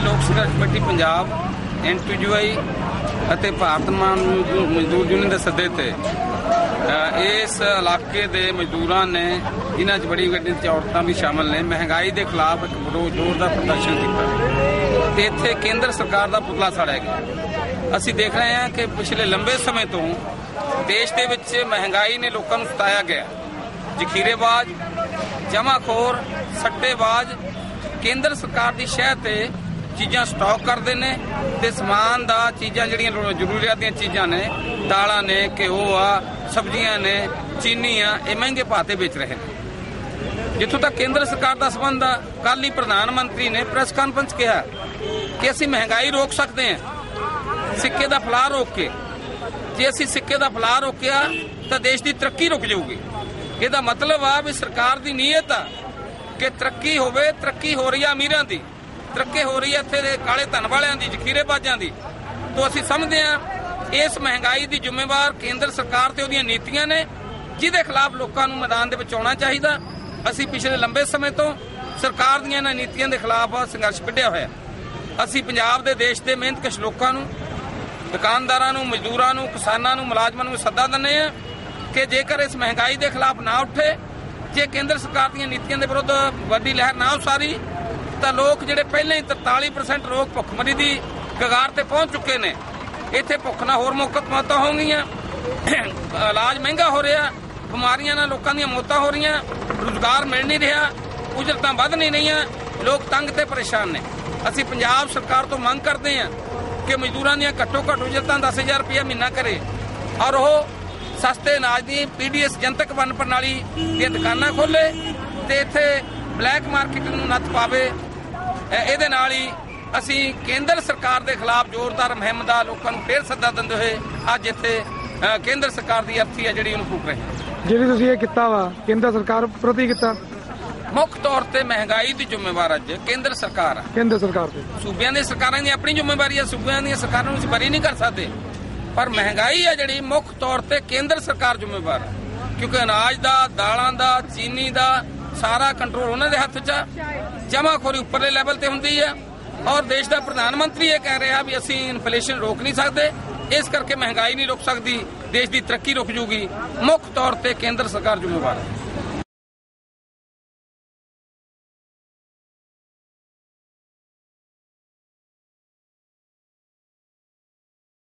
ਲੋਕ ਸੰਘਰਸ਼ ਕਮੇਟੀ ਪੰਜਾਬ ਐਨਟੀਯੂਆਈ ਅਤੇ ਭਾਰਤ ਮਾਨ ਮਜ਼ਦੂਰ ਯੂਨੀਅਨ ਦੇ ਸੱਦੇ ਤੇ। ਇਸ ਇਲਾਕੇ ਦੇ ਮਜ਼ਦੂਰਾਂ ਨੇ ਇਹਨਾਂ 'ਚ ਬੜੀ ਗੱਡੀ 'ਚ ਔਰਤਾਂ ਵੀ ਸ਼ਾਮਲ ਨੇ। ਮਹਿੰਗਾਈ ਦੇ ਖਿਲਾਫ ਇੱਕ ਬੜੋ ਜ਼ੋਰਦਾਰ ਪ੍ਰਦਰਸ਼ਨ ਕੀਤਾ। ਤੇ ਇੱਥੇ ਕੇਂਦਰ ਸਰਕਾਰ ਦਾ ਪੁਤਲਾ ਸਾੜਿਆ ਗਿਆ। ਅਸੀਂ ਦੇਖ ਰਹੇ ਹਾਂ ਕਿ ਪਿਛਲੇ ਲੰਬੇ ਸਮੇਂ ਤੋਂ ਦੇਸ਼ ਦੇ ਵਿੱਚ ਮਹਿੰਗਾਈ ਨੇ ਲੋਕਾਂ ਨੂੰ ਸਤਾਇਆ ਗਿਆ। ਜ਼ਖੀਰੇਬਾਜ਼, ਜਮਾਖੋਰ, ਸੱਟੇਬਾਜ਼, ਕੇਂਦਰ ਸਰਕਾਰ ਦੀ ਸ਼ਹਿ ਤੇ ਚੀਜ਼ਾਂ ਸਟਾਕ ਕਰਦੇ ਨੇ ਤੇ ਸਮਾਨ ਦਾ ਚੀਜ਼ਾਂ ਜਿਹੜੀਆਂ ਲੋੜ- ਜ਼ਰੂਰੀਅਤ ਦੀਆਂ ਚੀਜ਼ਾਂ ਨੇ, ਦਾਲਾਂ ਨੇ, ਘਿਓ ਆ, ਸਬਜ਼ੀਆਂ ਨੇ ਚੀਨੀ ਆ ਇਹ ਮਹਿੰਗੇ ਭਾਅ ਤੇ ਵੇਚ ਰਹੇ ਨੇ। ਜਿੱਥੋਂ ਤੱਕ ਕੇਂਦਰ ਸਰਕਾਰ ਦਾ ਸਬੰਧ ਆ ਕੱਲ ਹੀ ਪ੍ਰਧਾਨ ਮੰਤਰੀ ਨੇ ਪ੍ਰੈਸ ਕਾਨਫਰੰਸ ਕਿਹਾ ਕਿ ਅਸੀਂ ਮਹਿੰਗਾਈ ਰੋਕ ਸਕਦੇ ਹਾਂ, ਸਿੱਕੇ ਦਾ ਫਲਾਅ ਰੋਕ ਕੇ। ਜੇ ਅਸੀਂ ਸਿੱਕੇ ਦਾ ਫਲਾਅ ਰੋਕਿਆ, ਤਾਂ ਦੇਸ਼ ਦੀ ਤਰੱਕੀ ਰੁਕ ਜਾਊਗੀ। ਇਹਦਾ ਮਤਲਬ ਆ ਵੀ ਸਰਕਾਰ ਦੀ ਨੀਅਤ ਆ ਕਿ ਤਰੱਕੀ ਹੋਵੇ, ਤਰੱਕੀ ਹੋ ਰਹੀ ਆ ਅਮੀਰਾਂ ਦੀ। ਤਰੱਕੀ ਹੋ ਰਹੀ ਹੈ ਇੱਥੇ ਦੇ ਕਾਲੇ ਧਨ ਵਾਲਿਆਂ ਦੀ ਜ਼ਖੀਰੇਬਾਜ਼ਾਂ ਦੀ। ਤੋਂ ਅਸੀਂ ਸਮਝਦੇ ਹਾਂ, ਇਸ ਮਹਿੰਗਾਈ ਦੀ ਜ਼ਿੰਮੇਵਾਰ ਕੇਂਦਰ ਸਰਕਾਰ ਤੇ ਉਹਦੀਆਂ ਨੀਤੀਆਂ ਨੇ, ਜਿਹਦੇ ਖਿਲਾਫ ਲੋਕਾਂ ਨੂੰ ਮੈਦਾਨ ਦੇ ਵਿੱਚ ਆਉਣਾ ਚਾਹੀਦਾ। ਅਸੀਂ ਪਿਛਲੇ ਲੰਬੇ ਸਮੇਂ ਤੋਂ ਸਰਕਾਰ ਦੀਆਂ ਇਹਨਾਂ ਨੀਤੀਆਂ ਦੇ ਖਿਲਾਫ ਸੰਘਰਸ਼ ਵਿੱਢਿਆ ਹੋਇਆ। ਅਸੀਂ ਪੰਜਾਬ ਦੇ ਦੇਸ਼ ਦੇ ਮਿਹਨਤਕਸ਼ ਲੋਕਾਂ ਨੂੰ, ਦੁਕਾਨਦਾਰਾਂ ਨੂੰ, ਮਜ਼ਦੂਰਾਂ ਨੂੰ, ਕਿਸਾਨਾਂ ਨੂੰ, ਮੁਲਾਜ਼ਮਾਂ ਨੂੰ ਸੱਦਾ ਦਿੰਦੇ ਆ ਕਿ ਜੇਕਰ ਇਸ ਮਹਿੰਗਾਈ ਦੇ ਖਿਲਾਫ ਨਾ ਉੱਠੇ, ਜੇ ਕੇਂਦਰ ਸਰਕਾਰ ਦੀਆਂ ਨੀਤੀਆਂ ਦੇ ਵਿਰੁੱਧ ਵੱਡੀ ਲਹਿਰ ਨਾ ਉਸਾਰੀ ਤਾਂ ਲੋਕ ਜਿਹੜੇ ਪਹਿਲਾਂ ਹੀ 43% ਲੋਕ ਭੁੱਖਮਰੀ ਦੀ ਕਗਾਰ ਤੇ ਪਹੁੰਚ ਚੁੱਕੇ ਨੇ। ਇੱਥੇ ਭੁੱਖ ਨਾਲ ਹੋਰ ਮੁਕਤ ਮੌਤਾਂ ਹੋਣਗੀਆਂ ਇਲਾਜ ਮਹਿੰਗਾ ਹੋ ਰਿਹਾ, ਬਿਮਾਰੀਆਂ ਨਾਲ ਲੋਕਾਂ ਦੀਆਂ ਮੌਤਾਂ ਹੋ ਰਹੀਆਂ, ਰੁਜ਼ਗਾਰ ਮਿਲ ਨਹੀਂ ਰਿਹਾ, ਉਜਰਤਾਂ ਵੱਧ ਨਹੀਂ ਰਹੀਆਂ, ਲੋਕ ਤੰਗ ਤੇ ਪਰੇਸ਼ਾਨ ਨੇ। ਅਸੀਂ ਪੰਜਾਬ ਸਰਕਾਰ ਤੋਂ ਮੰਗ ਕਰਦੇ ਹਾਂ ਕਿ ਮਜ਼ਦੂਰਾਂ ਦੀਆਂ ਘੱਟੋ ਘੱਟ ਉਜਰਤਾਂ 10000 ਰੁਪਏ ਮਹੀਨਾ ਕਰੇ। ਔਰ ਉਹ ਸਸਤੇ ਅਨਾਜ ਦੀ ਪੀਡੀਐਸ ਜਨਤਕ ਵੰਡ ਪ੍ਰਣਾਲੀ ਦੀਆਂ ਦੁਕਾਨਾਂ ਖੋਲੇ ਤੇ ਇੱਥੇ ਬਲੈਕ ਮਾਰਕੀਟ ਨੂੰ ਨੱਥ ਪਾਵੇ। ਇਹਦੇ ਨਾਲ ਹੀ ਅਸੀਂ ਕੇਂਦਰ ਸਰਕਾਰ ਦੇ ਖਿਲਾਫ ਜ਼ੋਰਦਾਰ ਮੁਹਿੰਮ ਦਾ ਲੋਕਾਂ ਨੂੰ ਫੇਰ ਸੱਦਾ ਦਿੰਦੇ ਹੋਏ ਅੱਜ ਇੱਥੇ ਕੇਂਦਰ ਸਰਕਾਰ ਦੀ ਅਰਥੀ ਹੈ ਜਿਹੜੀ ਉਹਨੂੰ ਫੂਕ ਰਹੇ ਹਾਂ। ਜਿਹੜੀ ਤੁਸੀਂ ਇਹ ਕੀਤਾ ਵਾ ਕੇਂਦਰ ਸਰਕਾਰ ਪ੍ਰਤੀ ਕੀਤਾ? ਮੁੱਖ ਤੌਰ ਤੇ ਮਹਿੰਗਾਈ ਦੀ ਜ਼ਿੰਮੇਵਾਰ ਅੱਜ ਕੇਂਦਰ ਸਰਕਾਰ ਆ। ਕੇਂਦਰ ਸਰਕਾਰ ਤੇ। ਸੂਬਿਆਂ ਦੀਆਂ ਸਰਕਾਰਾਂ ਦੀ ਆਪਣੀ ਜ਼ਿੰਮੇਵਾਰੀ ਹੈ ਸੂਬਿਆਂ ਦੀਆਂ ਸਰਕਾਰਾਂ ਨੂੰ ਬਰੀ ਨਹੀਂ ਕਰ ਸਕਦੇ। ਪਰ ਮਹਿੰਗਾਈ ਹੈ ਜਿਹੜੀ ਮੁੱਖ ਤੌਰ ਤੇ ਕੇਂਦਰ ਸਰਕਾਰ ਜ਼ਿੰਮੇਵਾਰ ਹੈ ਕਿਉਂਕਿ ਅਨਾਜ ਦਾ ਦਾਲਾਂ ਦਾ ਚੀਨੀ ਦਾ ਸਾਰਾ ਕੰਟਰੋਲ ਉਹਨਾਂ ਦੇ ਹੱਥ 'ਚ ਆ। ਜਮਾਖੋਰੀ ਉੱਪਰਲੇ ਲੈਵਲ ਤੇ ਹੁੰਦੀ ਹੈ ਔਰ ਦੇਸ਼ ਦਾ ਪ੍ਰਧਾਨ ਮੰਤਰੀ ਇਹ ਕਹਿ ਰਿਹਾ ਵੀ ਅਸੀਂ ਇਨਫਲੇਸ਼ਨ ਰੋਕ ਨਹੀਂ ਸਕਦੇ। ਇਸ ਕਰਕੇ ਮਹਿੰਗਾਈ ਨਹੀਂ ਰੋਕ ਸਕਦੀ। ਦੇਸ਼ ਦੀ ਤਰੱਕੀ ਰੁਕ ਜੂਗੀ। ਮੁੱਖ ਤੌਰ ਤੇ ਕੇਂਦਰ ਸਰਕਾਰ ਜ਼ਿੰਮੇਵਾਰ ਹੈ।